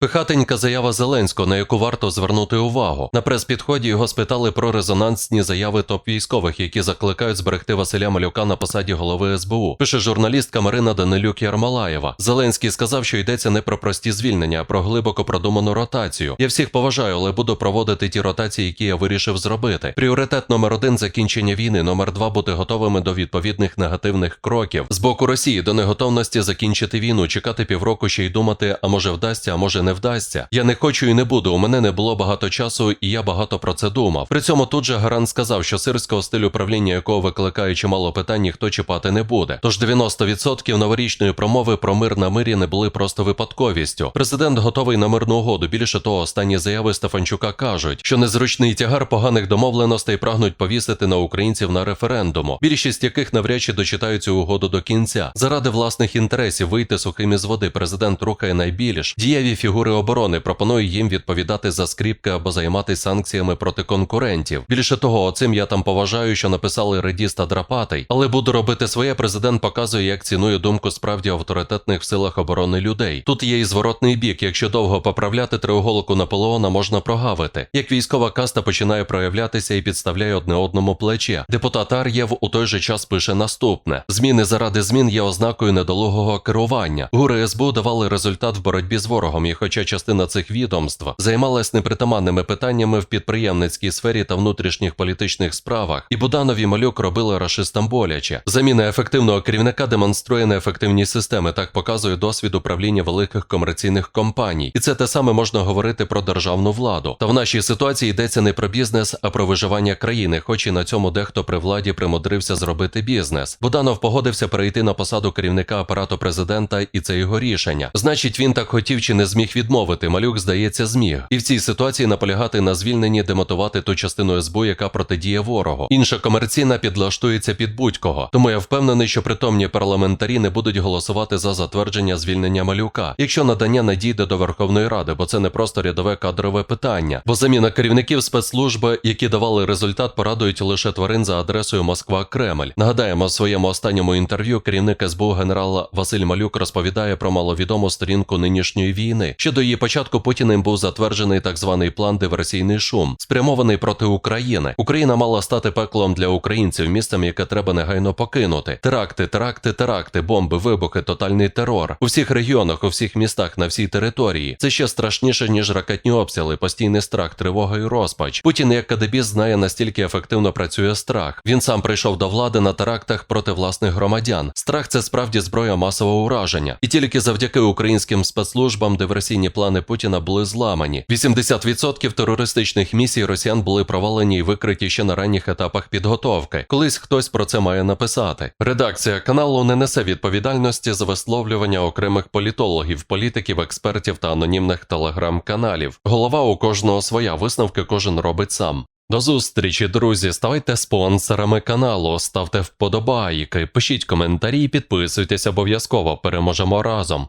Пихатенька заява Зеленського, на яку варто звернути увагу. На прес-підході його спитали про резонансні заяви топ-військових, які закликають зберегти Василя Малюка на посаді голови СБУ. Пише журналістка Марина Данилюк Ярмолаєва. Зеленський сказав, що йдеться не про прості звільнення, а про глибоко продуману ротацію. Я всіх поважаю, але буду проводити ті ротації, які я вирішив зробити. Пріоритет номер один закінчення війни, номер два бути готовими до відповідних негативних кроків з боку Росії до неготовності закінчити війну, чекати півроку ще й думати, а може вдасться, а може не вдасться. Я не хочу і не буду. У мене не було багато часу, і я багато про це думав. При цьому тут же Гарант сказав, що сирського стилю правління, якого викликає чимало питань, ніхто чіпати не буде. Тож 90% новорічної промови про мир на мирі не були просто випадковістю. Президент готовий на мирну угоду. Більше того, останні заяви Стефанчука кажуть, що незручний тягар поганих домовленостей прагнуть повісити на українців на референдуму, більшість яких навряд чи дочитають цю угоду до кінця. Заради власних інтересів вийти сухим із води. Президент рухає найбільш дієві фігури оборони. Пропонує їм відповідати за скріпки або займатися санкціями проти конкурентів. Більше того, оцим я там поважаю, що написали Редіст та Драпатий, але буду робити своє. Президент показує, як цінує думку справді авторитетних в силах оборони людей. Тут є і зворотний бік. Якщо довго поправляти треуголку Наполеона, можна прогавити. Як військова каста починає проявлятися і підставляє одне одному плече. Депутат Ар'єв у той же час пише наступне: зміни заради змін є ознакою недолугого керування. Гури СБУ давали результат в боротьбі з ворогом, і хоча частина цих відомств займалась непритаманними питаннями в підприємницькій сфері та внутрішніх політичних справах, і Буданов і Малюк робили рашистам боляче. Заміна ефективного керівника демонструє неефективні системи. Так показує досвід управління великих комерційних компаній, і це те саме можна говорити про державну владу. Та в нашій ситуації йдеться не про бізнес, а про виживання країни, хоч і на цьому дехто при владі примудрився зробити бізнес. Буданов погодився перейти на посаду керівника апарату президента, і це його рішення. Значить, він так хотів чи не зміг відмовити. Малюк, здається, зміг. І в цій ситуації наполягати на звільненні, демотувати ту частину СБУ, яка протидіє ворогу. Інша комерційна підлаштується під будь-кого. Тому я впевнений, що притомні парламентарі не будуть голосувати за затвердження звільнення малюка, якщо надання надійде до Верховної Ради, бо це не просто рядове кадрове питання. Бо заміна керівників спецслужби, які давали результат, порадують лише тварин за адресою Москва Кремль. Нагадаємо, в своєму останньому інтерв'ю керівник СБУ генерал Василь Малюк розповідає про маловідому сторінку нинішньої війни. Ще до її початку Путіним був затверджений так званий план диверсійний шум, спрямований проти України. Україна мала стати пеклом для українців, місцем, яке треба негайно покинути. Теракти, теракти, теракти, бомби, вибухи, тотальний терор у всіх регіонах, у всіх містах, на всій території. Це ще страшніше ніж ракетні обстріли, постійний страх, тривога і розпач. Путін як кадебіст знає настільки ефективно працює страх. Він сам прийшов до влади на терактах проти власних громадян. Страх це справді зброя масового ураження, і тільки завдяки українським спецслужбам диверсійні плани Путіна були зламані. 80% терористичних місій росіян були провалені і викриті ще на ранніх етапах підготовки. Колись хтось про це має написати. Редакція каналу не несе відповідальності за висловлювання окремих політологів, політиків, експертів та анонімних телеграм-каналів. Голова у кожного своя висновки кожен робить сам. До зустрічі, друзі. Ставайте спонсорами каналу, ставте вподобайки, пишіть коментарі підписуйтесь обов'язково. Переможемо разом.